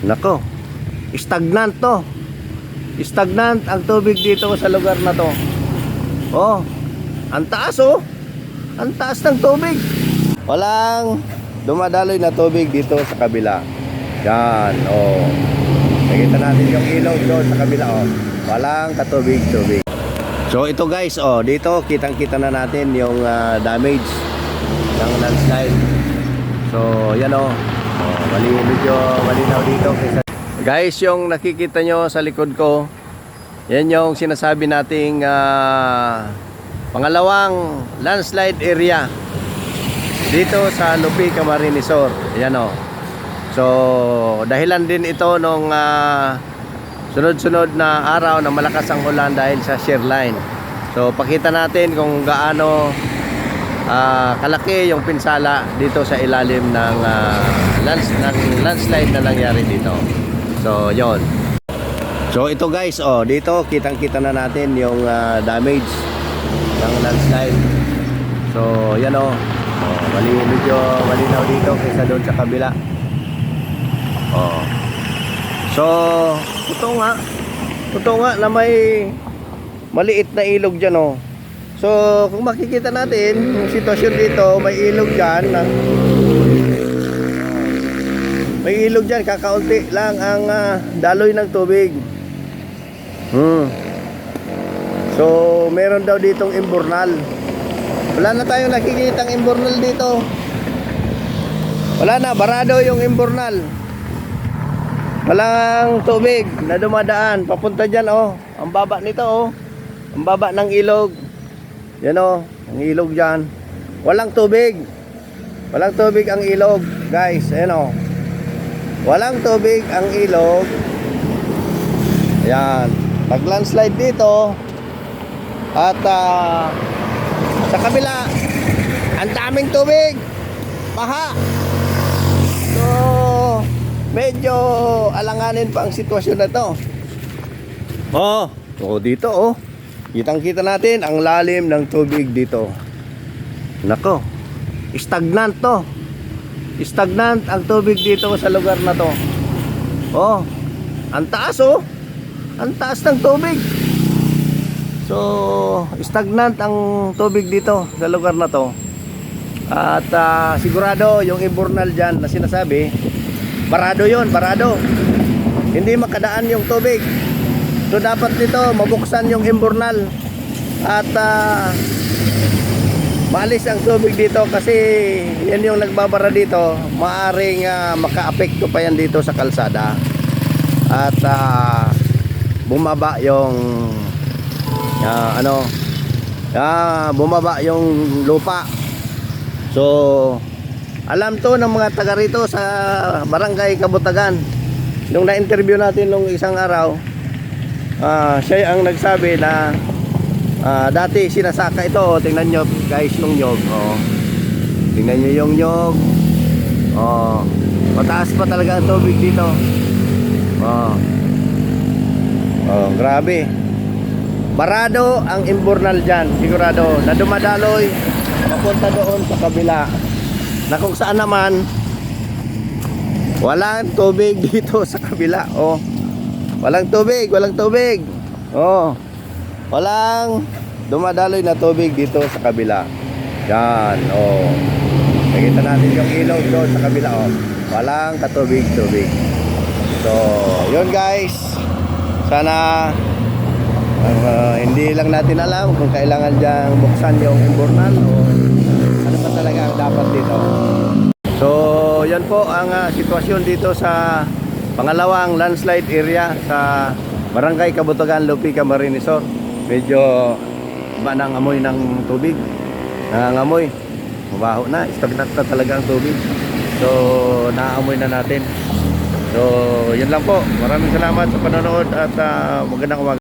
Nako, stagnant to. Stagnant ang tubig dito sa lugar na to. Oh, ang taas oh. Ang taas ng tubig. Walang dumadaloy na tubig dito sa kabila. Yan, oh. Nakita natin yung ilaw doon sa kabila, oh. Walang katubig-tubig. So ito guys, oh, dito kitang-kita na natin yung ah, damage ng landslide. So, yan oh. oh mali, medyo malinaw dito. Guys, yung nakikita nyo sa likod ko, yan yung sinasabi nating ah, pangalawang landslide area dito sa Lupi, Camarines Sur. Yan oh. So, dahilan din ito nung ah, sunod-sunod na araw na malakas ang ulan dahil sa shear line. So, pakita natin kung gaano ah, kalaki yung pinsala dito sa ilalim ng, ah, lands, ng landslide na nangyari dito. So, yon. So, ito guys, oh, dito kitang-kita na natin yung ah, damage ng landslide. So, yan oh. oh mali, medyo malinaw dito kaysa doon sa kabila. Oh. So, totoo nga. Totoo nga na may maliit na ilog dyan, oh. So, kung makikita natin, yung sitwasyon dito, may ilog dyan. Na, may ilog dyan, kakaunti lang ang ah, daloy ng tubig. Hmm. So, meron daw ditong imburnal. Wala na tayong nakikitang imburnal dito. Wala na, barado yung imburnal. Walang tubig na dumadaan. Papunta dyan, oh. Ang baba nito, oh. Ang baba ng ilog. Yan, oh. Ang ilog dyan. Walang tubig. Walang tubig ang ilog, guys. Ayan, oh. Walang tubig ang ilog. Ayan. Pag landslide dito, at ah, sa kabila, ang daming tubig. Paha. So, medyo alanganin pa ang sitwasyon na to. Oh, oh dito oh. Kitang-kita natin ang lalim ng tubig dito. Nako. Stagnant to. Stagnant ang tubig dito sa lugar na to. Oh, ang taas oh. Ang taas ng tubig. So, stagnant ang tubig dito sa lugar na to. At ah, sigurado yung imburnal dyan na sinasabi, barado yon barado. Hindi makadaan yung tubig. So dapat dito mabuksan yung imburnal at ah, maalis ang tubig dito kasi yan yung nagbabara dito. Maaring ah, makaapekto pa yan dito sa kalsada. At ah, bumaba yung ah, ano ah, bumaba yung lupa. So alam to ng mga taga rito sa Barangay Kabutagan. Nung na-interview natin nung isang araw, ah, siya ang nagsabi na ah, dati sinasaka ito. Tingnan nyo guys yung nyog. Oh. Tingnan nyo yung nyog. Oh. Mataas pa talaga ang tubig dito. Oh. Oh, grabe. Barado ang imburnal dyan, sigurado, na dumadaloy papunta doon sa kabila. Na kung saan naman, walang tubig dito sa kabila. Oh. Walang tubig, walang tubig. Oh. Walang dumadaloy na tubig dito sa kabila. Yan, oh. Nakita natin yung ilog doon sa kabila, oh. Walang katubig-tubig. So, yun guys. Sana uh, hindi lang natin alam kung kailangan diyang buksan yung imburnal o ano pa talaga ang dapat dito. So, yan po ang ah, sitwasyon dito sa pangalawang landslide area sa Barangay Kabutagan, Lupi, Camarines Sur. Medyo iba ng amoy ng tubig. Nangangamoy. Mabaho na. Stagnant na talaga ang tubig. So, naamoy na natin. So, yun lang po. Maraming salamat sa panonood at ah, magandang umaga.